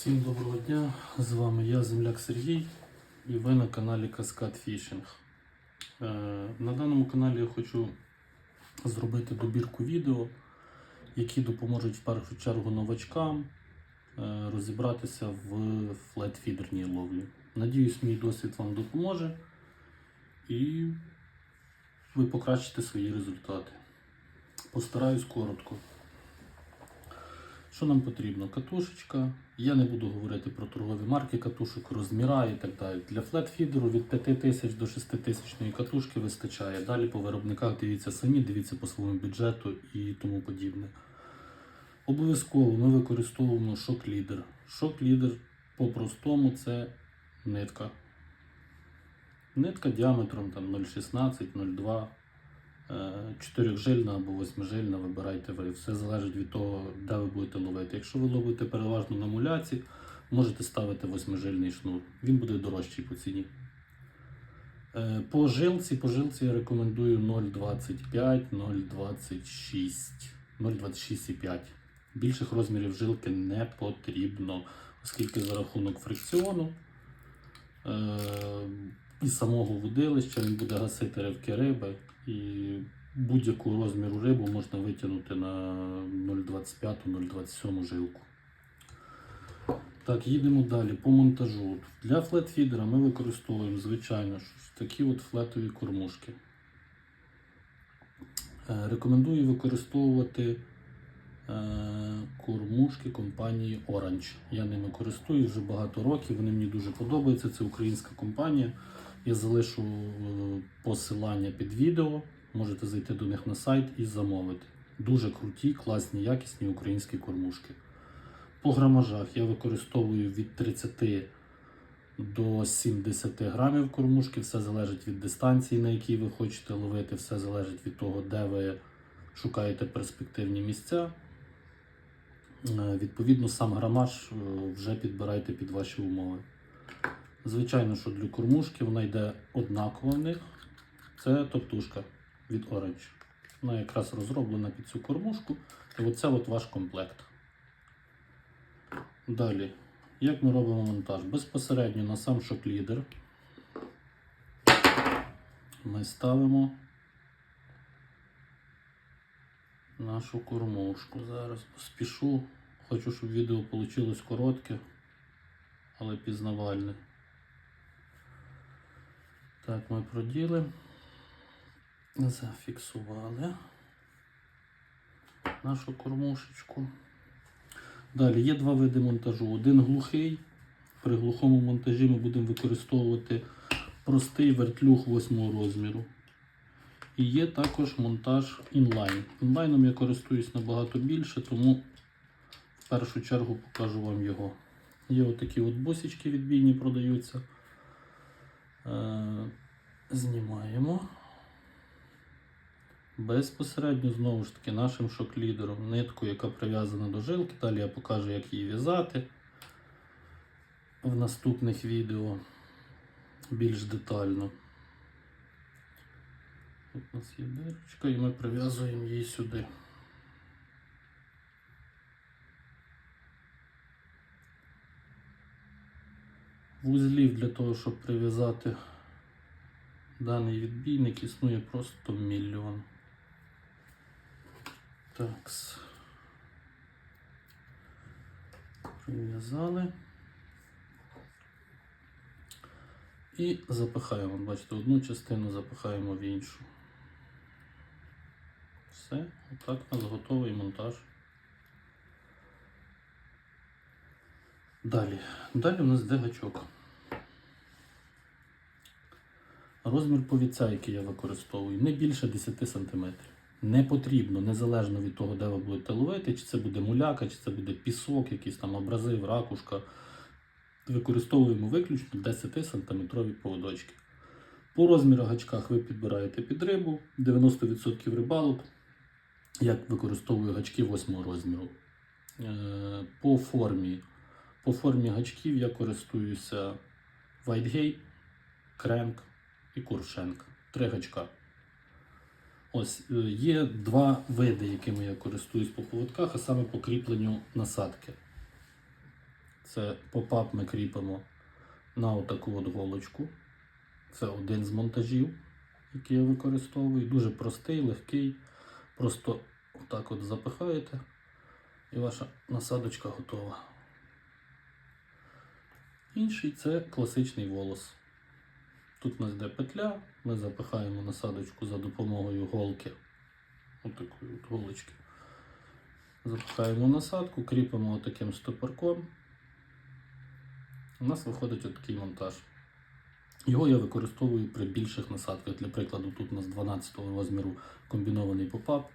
Всім доброго дня! З вами я, земляк Сергій, і ви на каналі Каскад Фішинг. Е, На даному каналі я хочу зробити добірку відео, які допоможуть в першу чергу новачкам е, розібратися в флетфідерній ловлі. Надіюсь, мій досвід вам допоможе і ви покращите свої результати. Постараюсь коротко. Що нам потрібно? Катушечка. Я не буду говорити про торгові марки катушок, розміра і так далі. Для флетфідеру від 5000 до 6000 катушки вистачає. Далі по виробниках дивіться самі, дивіться по своєму бюджету і тому подібне. Обов'язково ми використовуємо шок-лідер. Шок-лідер по-простому це нитка. Нитка діаметром там 0,16, 0,2. Е, Чотирьохжильна або восьмижильна, вибирайте ви. Все залежить від того, де ви будете ловити. Якщо ви ловите переважно на муляці, можете ставити восьмижильний шнур. Він буде дорожчий по ціні. Е, По жилці, по жилці я рекомендую 0,25, 0,26, 0,26,5. Більших розмірів жилки не потрібно, оскільки за рахунок фрикціону е, і самого водилища він буде гасити ривки риби. І будь-яку розміру рибу можна витягнути на 0,25-0,27 жилку. Так, їдемо далі по монтажу. Для флетфідера ми використовуємо, звичайно, такі от флетові кормушки. Е, Рекомендую використовувати е, кормушки компанії Orange. Я ними користуюсь вже багато років, вони мені дуже подобаються. Це українська компанія. Я залишу е, посилання під відео. Можете зайти до них на сайт і замовити. Дуже круті, класні, якісні українські кормушки. По грамажах я використовую від 30 до 70 грамів кормушки. Все залежить від дистанції, на якій ви хочете ловити, все залежить від того, де ви шукаєте перспективні місця. Е, Відповідно, сам грамаж е, вже підбирайте під ваші умови. Звичайно, що для кормушки вона йде однакова в них. Це топтушка від Orange. Вона якраз розроблена під цю кормушку. І оце от ваш комплект. Далі, як ми робимо монтаж? Безпосередньо на сам шок-лідер ми ставимо нашу кормушку. Зараз поспішу. Хочу, щоб відео вийшло коротке, але пізнавальне. Так, ми проділи, зафіксували нашу кормушечку. Далі є два види монтажу. Один глухий. При глухому монтажі ми будемо використовувати простий вертлюг 8 розміру. І є також монтаж інлайн. Інлайном я користуюсь набагато більше, тому в першу чергу покажу вам його. Є отакі от бусички відбійні продаються. Знімаємо. Безпосередньо, знову ж таки, нашим шок-лідером нитку, яка прив'язана до жилки. Далі я покажу, як її в'язати в наступних відео більш детально. Тут у нас є дирочка і ми прив'язуємо її сюди. Вузлів для того, щоб прив'язати даний відбійник, існує просто мільйон. Такс. Прив'язали. І запихаємо. Бачите, одну частину запихаємо в іншу. Все, отак у нас готовий монтаж. Далі. Далі у нас йде гачок. Розмір повіця, який я використовую, не більше 10 см. Не потрібно, незалежно від того, де ви будете ловити, чи це буде муляка, чи це буде пісок, якийсь там абразив, ракушка. Використовуємо виключно 10 см поводочки. По розміру гачках ви підбираєте під рибу, 90% рибалок. Як використовую гачки 8 розміру. Е, По формі. По формі гачків я користуюся Whitegate, Кренк і Куршенк. Три гачка. Ось е, є два види, якими я користуюсь по поводках, а саме по кріпленню насадки. Це попап ми кріпимо на отаку от голочку. Це один з монтажів, який я використовую. Дуже простий, легкий. Просто отак от запихаєте і ваша насадочка готова. Інший це класичний волос. Тут у нас йде петля, ми запихаємо насадочку за допомогою голки. Отакої от голочки. Запихаємо насадку, кріпимо отаким стопорком. У нас виходить отакий монтаж. Його я використовую при більших насадках. Для прикладу, тут у нас 12 розміру комбінований попап.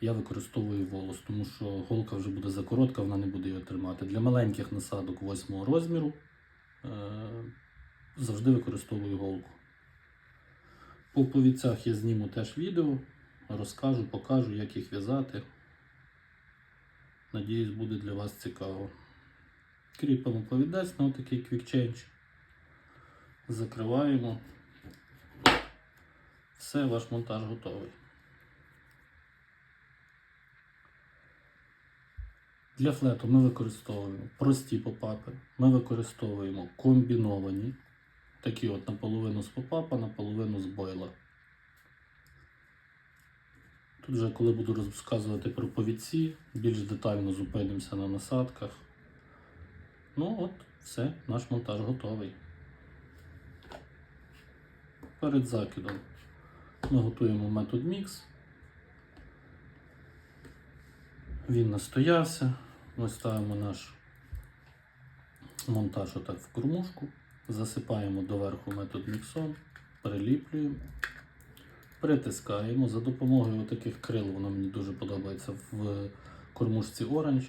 Я використовую волос, тому що голка вже буде закоротка, вона не буде його тримати. Для маленьких насадок 8 розміру е- завжди використовую голку. По повідцях я зніму теж відео, розкажу, покажу, як їх в'язати. Надіюсь, буде для вас цікаво. Кріпимо повідець на отакий Change. Закриваємо. Все, ваш монтаж готовий. Для флету ми використовуємо прості попапи, ми використовуємо комбіновані, такі от наполовину з попапа, наполовину з бойла. Тут вже коли буду розказувати про повідці, більш детально зупинимося на насадках. Ну от, все, наш монтаж готовий. Перед закидом ми готуємо метод мікс. Він настоявся. Ми ставимо наш монтаж отак в кормушку, засипаємо доверху метод міксом, приліплюємо, притискаємо. За допомогою таких крил, воно мені дуже подобається в кормушці Orange.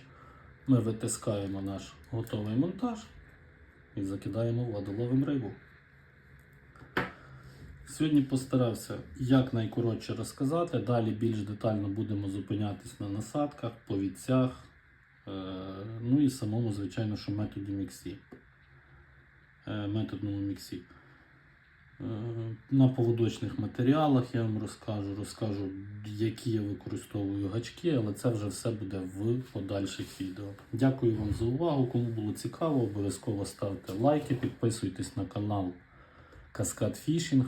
Ми витискаємо наш готовий монтаж і закидаємо водоловим рибу. Сьогодні постарався якнайкоротше розказати. Далі більш детально будемо зупинятись на насадках, повідцях, е, ну і самому, звичайно, що методі міксі. Е, Методному міксі. Е, На поводочних матеріалах я вам розкажу, розкажу, які я використовую гачки, але це вже все буде в подальших відео. Дякую вам за увагу. Кому було цікаво, обов'язково ставте лайки, підписуйтесь на канал Каскад Фішінг.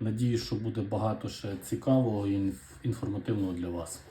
Надіюсь, що буде багато ще цікавого і інформативного для вас.